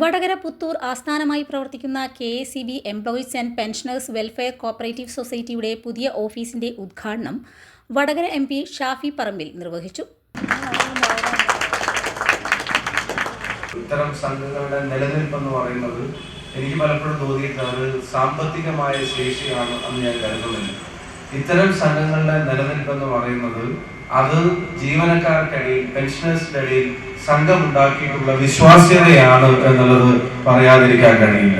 Vadakara Puthur ആസ്ഥാനമായി പ്രവർത്തിക്കുന്ന K A C B employees and pensioners welfare cooperative സൊസൈറ്റിയുടെ പുതിയ ഓഫീസിന്റെ ഉദ്ഘാടനം വടകര എം പി ഷാഫി പറമ്പിൽ നിർവഹിച്ചു. ഇത്തരം സംഘങ്ങളുടെ നിലനിൽപ്പെന്ന് പറയുന്നത് എനിക്ക് പലപ്പോഴും തോന്നിയിട്ടുണ്ട്. അത് സാമ്പത്തികമായ ശേഷിയാണ് എന്ന് ഞാൻ കരുതുന്നില്ല. ഇത്തരം സംഘങ്ങളുടെ നിലനിൽപ്പെന്ന് പറയുന്നത് അത് ജീവനക്കാർക്കിടയിൽ പെൻഷനേഴ്സിന്റെ ഇടയിൽ സംഘം ഉണ്ടാക്കിയിട്ടുള്ള വിശ്വാസ്യതയാണ് എന്നുള്ളത് പറയാതിരിക്കാൻ കഴിയില്ല.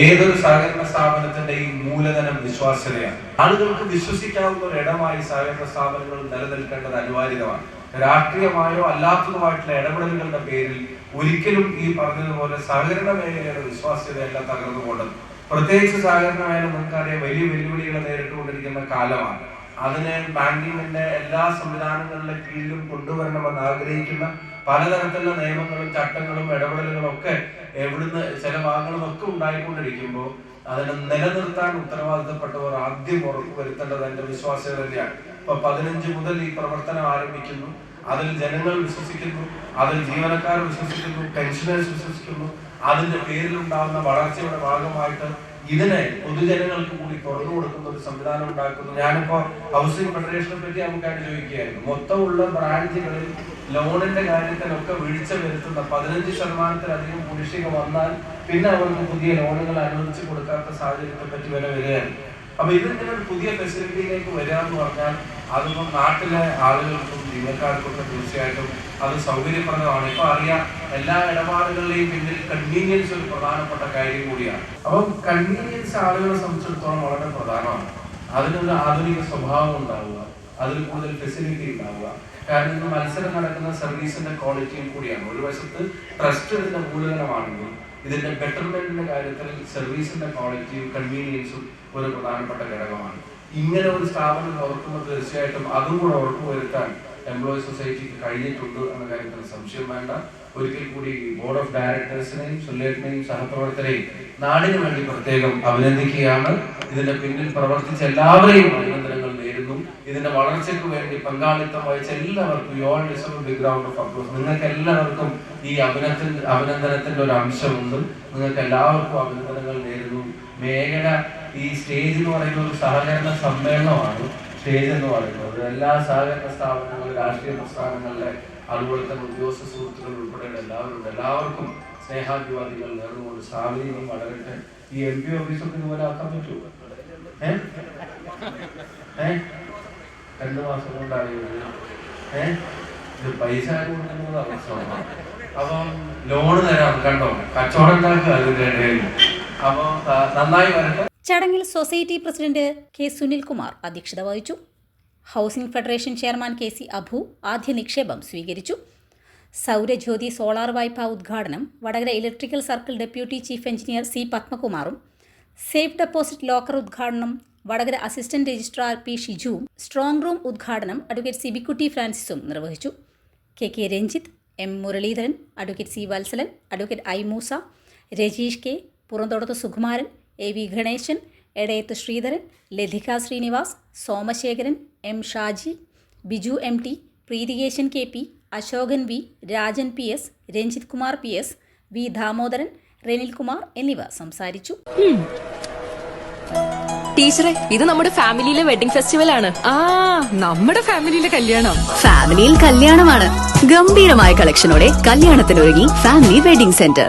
ഏതൊരു സഹകരണ സ്ഥാപനത്തിന്റെയും മൂലധനം വിശ്വാസ്യതയാണ്. ആളുകൾക്ക് വിശ്വസിക്കാവുന്ന ഒരു ഇടമായി സഹകരണ സ്ഥാപനങ്ങൾ നിലനിൽക്കേണ്ടത് അനിവാര്യമാണ് രാഷ്ട്രീയമായോ അല്ലാത്തതുമായിട്ടുള്ള ഇടപെടലുകളുടെ പേരിൽ ഒരിക്കലും ഈ പറഞ്ഞതുപോലെ സഹകരണ മേഖലയുടെ വിശ്വാസ്യതയെല്ലാം തകർന്നു പോകേണ്ടത് പ്രത്യേകിച്ച് സഹകരണ മേഖല നമുക്കറിയാം വലിയ വെല്ലുവിളികളെ നേരിട്ടുകൊണ്ടിരിക്കുന്ന കാലമാണ്. അതിന് ബാങ്കിങ്ങിന്റെ എല്ലാ സംവിധാനങ്ങളുടെ കീഴിലും കൊണ്ടുവരണമെന്ന് ആഗ്രഹിക്കുന്ന പലതരത്തിലുള്ള നിയമങ്ങളും ചട്ടങ്ങളും ഇടപെടലുകളും ഒക്കെ എവിടുന്ന് ചില ഭാഗങ്ങളും ഒക്കെ ഉണ്ടായിക്കൊണ്ടിരിക്കുമ്പോൾ അതിനെ നിലനിർത്താൻ ഉത്തരവാദിത്തപ്പെട്ടവർ ആദ്യം ഉറപ്പുവരുത്തേണ്ടത് എന്റെ വിശ്വാസ്യത തന്നെയാണ്. ഇപ്പൊ പതിനഞ്ച് മുതൽ ഈ പ്രവർത്തനം ആരംഭിക്കുന്നു. അതിൽ ജനങ്ങൾ വിശ്വസിക്കുന്നു. അതിൽ ജീവനക്കാർ വിശ്വസിക്കുന്നു. പെൻഷനേഴ്സ് വിശ്വസിക്കുന്നു. അതിന്റെ പേരിലുണ്ടാകുന്ന വളർച്ചയുടെ ഭാഗമായിട്ട് ഇതിനെ പൊതുജനങ്ങൾക്ക് കൂടി തുറന്നു കൊടുക്കുന്ന ഒരു സംവിധാനം ഉണ്ടാക്കുന്നു. ഞാനിപ്പോ ഹൗസിംഗ് ഫെഡറേഷനെ പറ്റി നമുക്കായിട്ട് ചോദിക്കുകയായിരുന്നു. മൊത്തമുള്ള ബ്രാഞ്ചുകളിൽ ലോണിന്റെ കാര്യത്തിലൊക്കെ വീഴ്ച വരുത്തുന്ന പതിനഞ്ച് ശതമാനത്തിലധികം കുടിശ്ശിക വന്നാൽ പിന്നെ അവർക്ക് പുതിയ ലോണുകൾ അനുവദിച്ചു കൊടുക്കാത്ത സാഹചര്യത്തെ പറ്റി വരെ വരികയാണ്. അപ്പൊ ഇതിങ്ങനെ ഒരു പുതിയ ഫെസിലിറ്റിയിലേക്ക് വരിക എന്ന് പറഞ്ഞാൽ അതിപ്പം നാട്ടിലെ ആളുകൾക്കും ജീവനക്കാർക്കൊക്കെ തീർച്ചയായിട്ടും അത് സൗകര്യപ്രദമാണ്. ഇപ്പൊ അറിയാം എല്ലാ ഇടപാടുകളുടെയും പിന്നിൽ കൺവീനിയൻസ് ഒരു പ്രധാനപ്പെട്ട കാര്യം കൂടിയാണ്. അപ്പം കൺവീനിയൻസ് ആളുകളെ സംബന്ധിച്ചിടത്തോളം വളരെ പ്രധാനമാണ്. അതിനൊരു ആധുനിക സ്വഭാവം ഉണ്ടാവുക അതിൽ കൂടുതൽ ഫെസിലിറ്റി ഉണ്ടാവുക. കാരണം ഇന്ന് മത്സരം നടക്കുന്ന സർവീസിന്റെ ക്വാളിറ്റിയും കൂടിയാണ്. ഒരു വശത്ത് ട്രസ്റ്റ് ഇതിന്റെ മൂലധനമാണെങ്കിൽ ഇതിന്റെ ബെറ്റർമെന്റിന്റെ കാര്യത്തിൽ സർവീസിന്റെ ക്വാളിറ്റിയും കൺവീനിയൻസും ഒരു പ്രധാനപ്പെട്ട ഘടകമാണ്. ഇങ്ങനെ ഒരു സ്ഥാപനം ഓർക്കുമ്പോൾ തീർച്ചയായിട്ടും അതും കൂടെ ഉറപ്പുവരുത്താൻ എംപ്ലോയി സൊസൈറ്റിക്ക് കഴിഞ്ഞിട്ടുണ്ട് എന്ന കാര്യത്തിൽ സംശയം വേണ്ട. ഒരിക്കൽ കൂടി ബോർഡ് ഓഫ് ഡയറക്ടേഴ്സിനെയും സുല്ലേറ്റിനെയും സഹപ്രവർത്തകരെയും നാടിന് വേണ്ടി പ്രത്യേകം അഭിനന്ദിക്കുകയാണ്. ഇതിന്റെ പിന്നിൽ പ്രവർത്തിച്ച എല്ലാവരെയും അഭിനന്ദനങ്ങൾ നേരുന്നു. ഇതിന്റെ വളർച്ചയ്ക്ക് വേണ്ടി പങ്കാളിത്തം വഹിച്ച എല്ലാവർക്കും y'all deserve big round of applause നിങ്ങൾക്ക് എല്ലാവർക്കും ഈ അഭിനന്ദ അഭിനന്ദനത്തിന്റെ ഒരു അംശമുണ്ട്. നിങ്ങൾക്ക് എല്ലാവർക്കും അഭിനന്ദനങ്ങൾ നേരുന്നു. മേഖല ഈ സ്റ്റേജ് എന്ന് പറയുന്ന ഒരു സഹകരണ സമ്മേളനമാണ് സ്റ്റേജ് എന്ന് പറയുന്നത്. എല്ലാ സഹകരണ സ്ഥാപനങ്ങളും രാഷ്ട്രീയ പ്രസ്ഥാനങ്ങളിലെ അതുപോലെ തന്നെ ഉദ്യോഗസ്ഥ സുഹൃത്തുക്കൾ ഉൾപ്പെടെയുള്ള എല്ലാവരും എല്ലാവർക്കും സ്നേഹാഭിവാദികൾ നേർന്നുകൊണ്ട് സാമീപ്യം വളരട്ടെ. ഈ എം പി ഓഫീസൊക്കെ ഇതുപോലെ ആക്കാൻ പറ്റുമോ? ഏഹ് ഏ? രണ്ടു മാസം കൊണ്ടാണ് ഏ? ഇത് പൈസ കൊടുക്കുന്നത് അവസ്ഥയാണ് അപ്പം ലോണ് തരാം കണ്ടോ? കച്ചവടം ഉണ്ടാക്കുക അതിന്റെ ഇടയിൽ. അപ്പൊ നന്നായി വരട്ടെ. ചടങ്ങിൽ സൊസൈറ്റി പ്രസിഡന്റ് കെ സുനിൽകുമാർ അധ്യക്ഷത വഹിച്ചു. Housing federation chairman K C Abhu ആദ്യ നിക്ഷേപം സ്വീകരിച്ചു. സൗരജ്യോതി സോളാർ വായ്പ ഉദ്ഘാടനം Vadakara electrical circle deputy chief engineer C പത്മകുമാറും. Safe deposit locker ഉദ്ഘാടനം വടകര അസിസ്റ്റന്റ് രജിസ്ട്രാർ പി ഷിജുവും സ്ട്രോങ് റൂം ഉദ്ഘാടനം അഡ്വക്കേറ്റ് സി സിബിക്കുട്ടി ഫ്രാൻസിസും നിർവഹിച്ചു. K K Ranjith M Muraleedharan advocate C Valsalan advocate I Moosa Rajeesh K Purantodath Sukumaran A V Ganesan Edayath Sreedharan Lathika Srinivas Somasekharan M Shaji Biju M T Preethikesan K P Asokan V Rajan P S Ranjith Kumar P S V Damodaran Renil Kumar എന്നിവർ സംസാരിച്ചു. ടീച്ചറെ ഇത് നമ്മുടെ ഫാമിലിയിലെ wedding festival ആണ്. ആ നമ്മുടെ ഫാമിലിയിലെ കല്യാണം. ഫാമിലിയിൽ കല്യാണമാണ്. ഗംഭീരമായ കളക്ഷനോടെ കല്യാണത്തിനൊരുങ്ങി ഫാമിലി വെഡിംഗ് സെന്റർ.